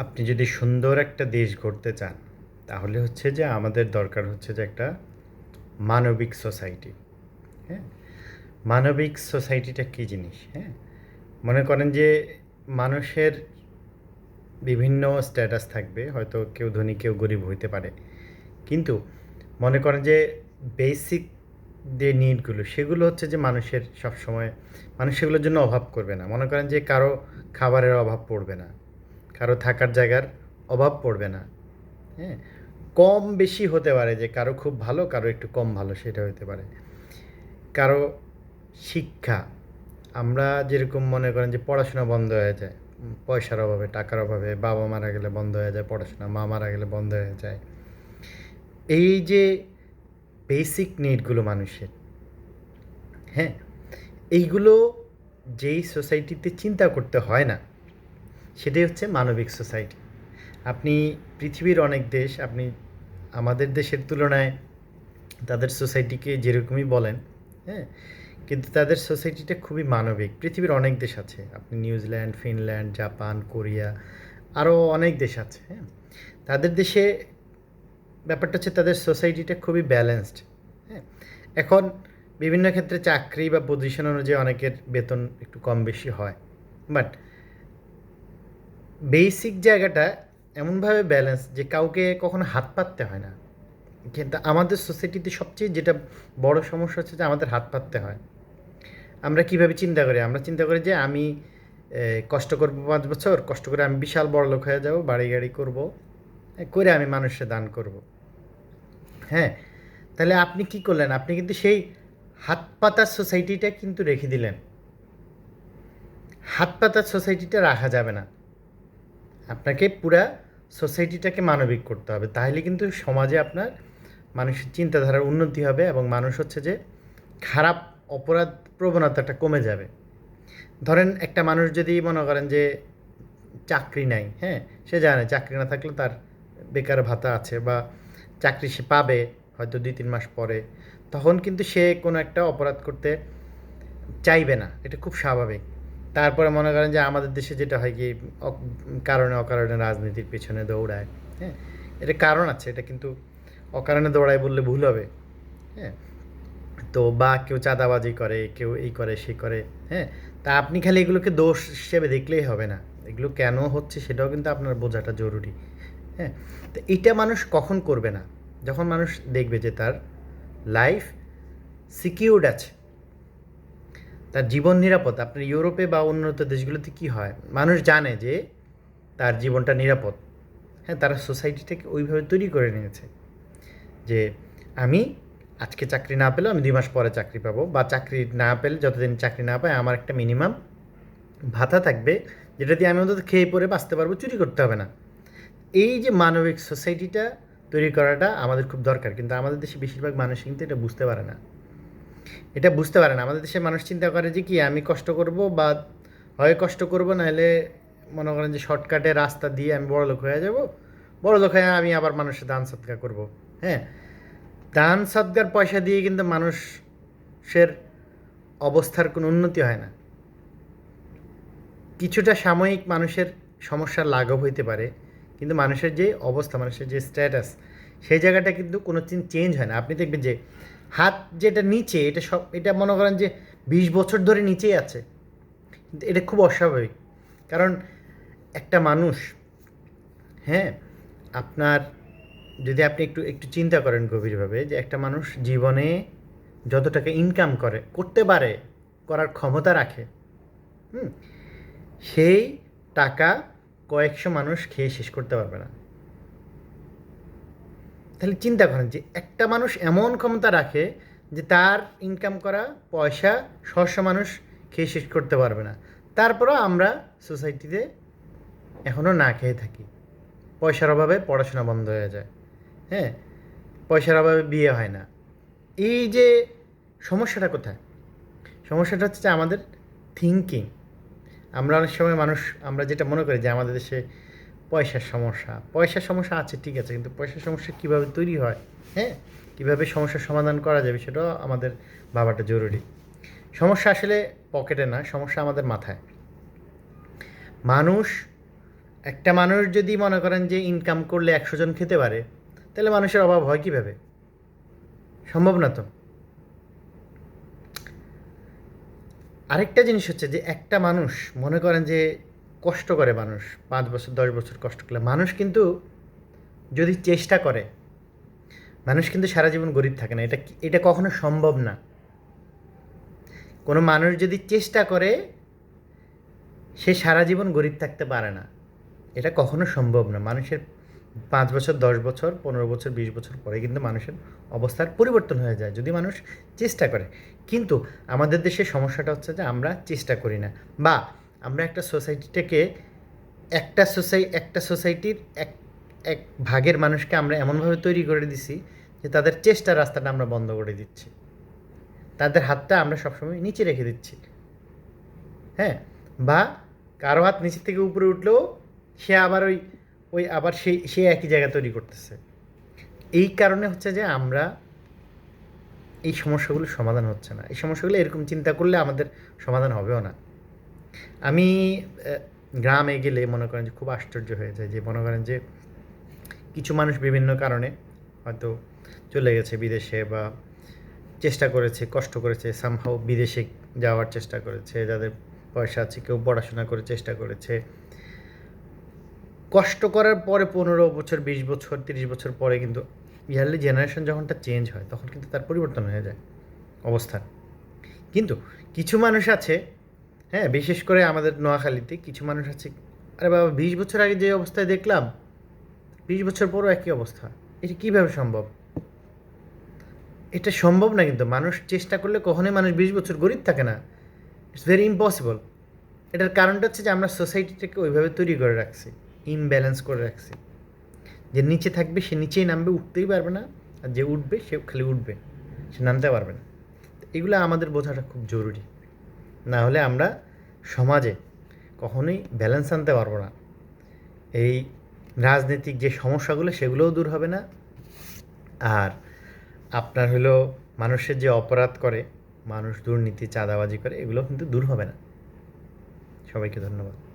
আপনি যদি সুন্দর একটা দেশ গড়তে চান, তাহলে হচ্ছে যে আমাদের দরকার হচ্ছে যে একটা মানবিক সোসাইটি। হ্যাঁ? মানবিক সোসাইটিটা কী জিনিস? হ্যাঁ? মনে করেন যে মানুষের বিভিন্ন স্ট্যাটাস থাকবে, হয়তো কেউ ধনী, কেউ গরিব হইতে পারে। কিন্তু মনে করেন যে বেসিক যে নিডগুলো, সেগুলো হচ্ছে যে মানুষের সব সময় মানুষ সেগুলোর জন্য অভাব করবে না। মনে করেন যে কারও খাবারের অভাব পড়বে না। কারও থাকার জায়গার অভাব পড়বে না। হ্যাঁ? কম বেশি হতে পারে যে কারও খুব ভালো, কারও একটু কম ভালো, সেটা হতে পারে। কারও শিক্ষা, আমরা যেরকম মনে করেন যে পড়াশোনা বন্ধ হয়ে যায়। পয়সার অভাবে, টাকার অভাবে, বাবা মারা গেলে বন্ধ হয়ে যায় পড়াশোনা, মা মারা গেলে বন্ধ হয়ে যায়। এই যে বেসিক নিডগুলো মানুষের হ্যাঁ? এইগুলো যেই সোসাইটিতে চিন্তা করতে হয় না সেটাই হচ্ছে মানবিক সোসাইটি। আপনি পৃথিবীর অনেক দেশ, আপনি আমাদের দেশের তুলনায় তাদের সোসাইটিকে যেরকমই বলেন হ্যাঁ কিন্তু তাদের সোসাইটিটা খুবই মানবিক। পৃথিবীর অনেক দেশ আছে, আপনি নিউজিল্যান্ড, ফিনল্যান্ড, জাপান, কোরিয়া, আরও অনেক দেশ আছে হ্যাঁ। তাদের দেশে ব্যাপারটা হচ্ছে তাদের সোসাইটিটা খুবই ব্যালেন্সড হ্যাঁ। এখন বিভিন্ন ক্ষেত্রে চাকরি বা পজিশন অনুযায়ী অনেকের বেতন একটু কম বেশি হয়, বাট বেসিক জায়গাটা এমনভাবে ব্যালেন্স যে কাউকে কখনো হাত পাততে হয় না। কিন্তু আমাদের সোসাইটিতে সবচেয়ে যেটা বড় সমস্যা হচ্ছে যে আমাদের হাত পাততে হয়। আমরা কীভাবে চিন্তা করি? আমরা চিন্তা করি যে আমি কষ্ট করব পাঁচ বছর, কষ্ট করে আমি বিশাল বড় লোক হয়ে যাব, বাড়ি গাড়ি করব করে আমি মানুষের দান করব। হ্যাঁ? তাহলে আপনি কি করলেন? আপনি কিন্তু সেই হাত পাতার সোসাইটিটা কিন্তু রেখে দিলেন। হাত পাতার সোসাইটিটা রাখা যাবে না। আপনাকে পুরা সোসাইটিটাকে মানবিক করতে হবে। তাহলে কিন্তু সমাজে আপনার মানুষের চিন্তাধারার উন্নতি হবে এবং মানুষ হচ্ছে যে খারাপ অপরাধ প্রবণতাটা কমে যাবে। ধরেন একটা মানুষ যদি মনে করেন যে চাকরি নাই হ্যাঁ? সে জানে চাকরি না থাকলে তার বেকার ভাতা আছে বা চাকরি সে পাবে হয়তো দুই, তিন মাস পরে। তখন কিন্তু সে কোনো একটা অপরাধ করতে চাইবে না। এটা খুব স্বাভাবিক। তারপরে মনে করেন যে আমাদের দেশে যেটা হয় কি কারণে অকারণে রাজনীতির পেছনে দৌড়ায় হ্যাঁ? এটা কারণ আছে, এটা কিন্তু অকারণে দৌড়ায় বললে ভুল হবে হ্যাঁ? তো বা কেউ চাঁদাবাজি করে, কেউ এই করে, সে করে হ্যাঁ? তা আপনি খালি এগুলোকে দোষ হিসেবে দেখলেই হবে না। এগুলো কেন হচ্ছে সেটাও কিন্তু আপনার বোঝাটা জরুরি হ্যাঁ? তো এটা মানুষ কখন করবে না? যখন মানুষ দেখবে যে তার লাইফ সিকিউর্ড আছে তার জীবন নিরাপদ। আপনার ইউরোপে বা উন্নত দেশগুলোতে কি হয়? মানুষ জানে যে তার জীবনটা নিরাপদ। হ্যাঁ তারা সোসাইটিটাকে ওইভাবে তৈরি করে নিয়েছে যে আমি আজকে চাকরি না পেলেও আমি দুই মাস পরে চাকরি পাবো বা চাকরি না পেলে যতদিন চাকরি না পাই আমার একটা মিনিমাম ভাতা থাকবে যেটা দিয়ে আমি অন্তত খেয়ে পরে বাঁচতে পারব, চুরি করতে হবে না। এই যে মানবিক সোসাইটিটা তৈরি করাটা আমাদের খুব দরকার, কিন্তু আমাদের দেশে বেশিরভাগ মানুষ কিন্তু এটা বুঝতে পারে না। এটা বুঝতে পারে না। আমাদের দেশের মানুষ চিন্তা করে যে কি, আমি কষ্ট করব বা হয় কষ্ট করব, নাহলে মনে করেন যে শর্টকাটে রাস্তা দিয়ে আমি বড় লোক হয়ে যাব। বড় লোক হয়ে আমি আবার মানুষের দান সৎকার করব। হ্যাঁ? দান সৎকার পয়সা দিয়ে কিন্তু মানুষের অবস্থার কোনো উন্নতি হয় না। কিছুটা সাময়িক মানুষের সমস্যার লাঘব হইতে পারে, কিন্তু মানুষের যে অবস্থা, মানুষের যে স্ট্যাটাস সেই জায়গাটা কিন্তু কোনো চেঞ্জ হয় না। আপনি দেখবেন যে হাত যেটা নিচে, এটা সব, এটা মনে করেন যে বিশ বছর ধরে নিচেই আছে। এটা খুব অস্বাভাবিক। কারণ একটা মানুষ হ্যাঁ আপনার, যদি আপনি একটু একটু চিন্তা করেন গভীরভাবে যে একটা মানুষ জীবনে যত টাকা ইনকাম করে, করতে পারে, করার ক্ষমতা রাখে, হুম, সেই টাকা কয়েকশো মানুষ খেয়ে শেষ করতে পারবে না। তাহলে চিন্তা করেন যে একটা মানুষ এমন ক্ষমতা রাখে যে তার ইনকাম করা পয়সা ছশো মানুষ খেয়ে শেষ করতে পারবে না। তারপরেও আমরা সোসাইটিতে এখনও না খেয়ে থাকি। পয়সার অভাবে পড়াশোনা বন্ধ হয়ে যায়। হ্যাঁ পয়সার অভাবে বিয়ে হয় না। এই যে সমস্যাটা কোথায়? সমস্যাটা হচ্ছে আমাদের থিঙ্কিং আমরা অনেক সময় মানুষ, আমরা যেটা মনে করি যে আমাদের দেশে পয়সার সমস্যা। পয়সার সমস্যা আছে, ঠিক আছে, কিন্তু পয়সার সমস্যা কীভাবে তৈরি হয় হ্যাঁ? কীভাবে সমস্যার সমাধান করা যাবে সেটাও আমাদের ভাবাটা জরুরি। সমস্যা আসলে পকেটে না, সমস্যা আমাদের মাথায়। মানুষ, একটা মানুষ যদি মনে করেন যে ইনকাম করলে একশো জন খেতে পারে, তাহলে মানুষের অভাব হয় কীভাবে? সম্ভব না তো। আরেকটা জিনিস হচ্ছে যে একটা মানুষ মনে করেন যে কষ্ট করে মানুষ, পাঁচ বছর, দশ বছর কষ্ট করলে। মানুষ কিন্তু যদি চেষ্টা করে, মানুষ কিন্তু সারা জীবন গরিব থাকে না। এটা এটা কখনো সম্ভব না। কোনো মানুষ যদি চেষ্টা করে, সে সারা জীবন গরিব থাকতে পারে না। এটা কখনো সম্ভব না। মানুষের পাঁচ বছর, দশ বছর, পনেরো বছর, বিশ বছর পরে কিন্তু মানুষের অবস্থার পরিবর্তন হয়ে যায়, যদি মানুষ চেষ্টা করে। কিন্তু আমাদের দেশে সমস্যাটা হচ্ছে যে আমরা চেষ্টা করি না। বা আমরা একটা সোসাইটিটাকে একটা সোসাই, একটা সোসাইটির এক এক ভাগের মানুষকে আমরা এমনভাবে তৈরি করে দিছি যে তাদের চেষ্টার রাস্তাটা আমরা বন্ধ করে দিচ্ছি। তাদের হাতটা আমরা সবসময় নিচে রেখে দিচ্ছি। হ্যাঁ? বা কারও হাত নিচে থেকে উপরে উঠলেও সে আবার ওই ওই আবার সেই সে একই জায়গা তৈরি করতেছে। এই কারণে হচ্ছে যে আমরা এই সমস্যাগুলো সমাধান হচ্ছে না। এই সমস্যাগুলো এরকম চিন্তা করলে আমাদের সমাধান হবেও না। আমি গ্রামে গেলে মনে করেন যে খুব আশ্চর্য হয়ে যায় যে মনে করেন যে কিছু মানুষ বিভিন্ন কারণে হয়তো চলে গেছে বিদেশে বা চেষ্টা করেছে, কষ্ট করেছে সামহাও বিদেশে যাওয়ার চেষ্টা করেছে, যাদের পয়সা আছে, কেউ পড়াশোনা করে চেষ্টা করেছে। কষ্ট করার পরে পনেরো বছর, বিশ বছর, তিরিশ বছর পরে কিন্তু ইয়ারলি জেনারেশন যখনটা চেঞ্জ হয়, তখন কিন্তু তার পরিবর্তন হয়ে যায় অবস্থান। কিন্তু কিছু মানুষ আছে হ্যাঁ বিশেষ করে আমাদের নোয়াখালীতে কিছু মানুষ আছে, আরে বাবা, বিশ বছর আগে যে অবস্থায় দেখলাম, বিশ বছর পরও একই অবস্থা। এটা কীভাবে সম্ভব? এটা সম্ভব না কিন্তু, মানুষ চেষ্টা করলে কখনোই মানুষ বিশ বছর গরিব থাকে না। ইটস ভেরি ইম্পসিবল এটার কারণটা হচ্ছে যে আমরা সোসাইটিটাকে ওইভাবে তৈরি করে রাখছি ইমব্যালেন্স করে রাখছি। যে নিচে থাকবে, সে নিচেই নামবে, উঠতেই পারবে না, আর যে উঠবে, সে খালি উঠবে, সে নামতে পারবে না। এগুলো আমাদের বোঝাটা খুব জরুরি। না হলে আমরা সমাজে কখনোই ব্যালেন্স আনতে পারব না। এই রাজনৈতিক যে সমস্যাগুলো, সেগুলোও দূর হবে না। আর আপনার হলো মানুষের যে অপরাধ করে, মানুষ দুর্নীতি, চাঁদাবাজি করে, এগুলো কিন্তু দূর হবে না। সবাইকে ধন্যবাদ।